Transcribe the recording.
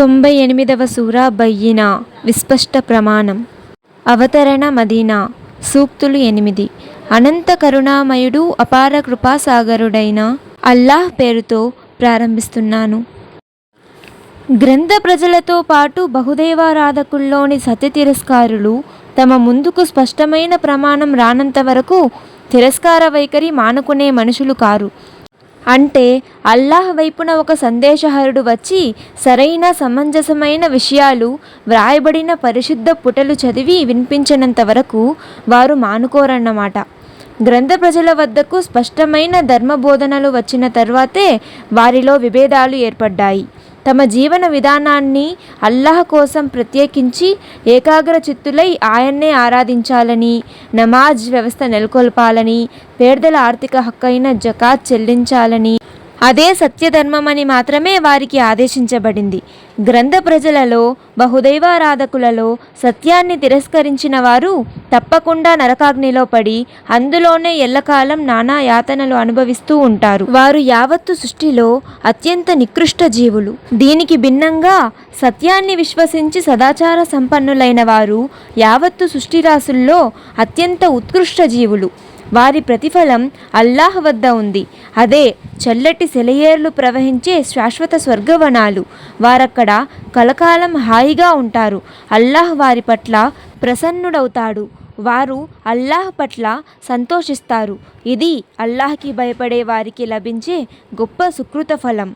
తొంభై ఎనిమిదవ సూరా బయ్యిన విస్పష్ట ప్రమాణం. అవతరణ మదీనా సూక్తులు ఎనిమిది. అనంత కరుణామయుడు అపార కృపాసాగరుడైన అల్లాహ్ పేరుతో ప్రారంభిస్తున్నాను. గ్రంథ ప్రజలతో పాటు బహుదేవారాధకుల్లోని సత్య తిరస్కారులు తమ ముందుకు స్పష్టమైన ప్రమాణం రానంత వరకు తిరస్కార వైఖరి మానుకునే మనుషులు కారు. అంటే అల్లాహ్ వైపున ఒక సందేశహరుడు వచ్చి సరైన సమంజసమైన విషయాలు వ్రాయబడిన పరిశుద్ధ పుటలు చదివి వినిపించినంత వరకు వారు మానుకోరన్నమాట. గ్రంథ ప్రజల వద్దకు స్పష్టమైన ధర్మ బోధనలు వచ్చిన తర్వాతే వారిలో విభేదాలు ఏర్పడ్డాయి. తమ జీవన విధానాన్ని అల్లాహ్ కోసం ప్రత్యేకించి ఏకాగ్ర చిత్తులై ఆయన్నే ఆరాధించాలని నమాజ్ వ్యవస్థ నెలకొల్పాలని పేదల ఆర్థిక హక్కైన జకాత్ చెల్లించాలని అదే సత్యధర్మమని మాత్రమే వారికి ఆదేశించబడింది. గ్రంథ ప్రజలలో బహుదైవారాధకులలో సత్యాన్ని తిరస్కరించిన వారు తప్పకుండా నరకాగ్నిలో పడి అందులోనే ఎల్లకాలం నానా యాతనలు అనుభవిస్తూ ఉంటారు. వారు యావత్తు సృష్టిలో అత్యంత నికృష్ట జీవులు. దీనికి భిన్నంగా సత్యాన్ని విశ్వసించి సదాచార సంపన్నులైన వారు యావత్తు సృష్టిరాశుల్లో అత్యంత ఉత్కృష్ట జీవులు. వారి ప్రతిఫలం అల్లాహ్ వద్ద ఉంది. అదే చల్లటి సెలయేర్లు ప్రవహించే శాశ్వత స్వర్గవనాలు. వారక్కడ కలకాలం హాయిగా ఉంటారు. అల్లాహ్ వారి పట్ల ప్రసన్నుడవుతాడు. వారు అల్లాహ్ పట్ల సంతోషిస్తారు. ఇది అల్లాహ్కి భయపడే వారికి లభించే గొప్ప సుకృత ఫలం.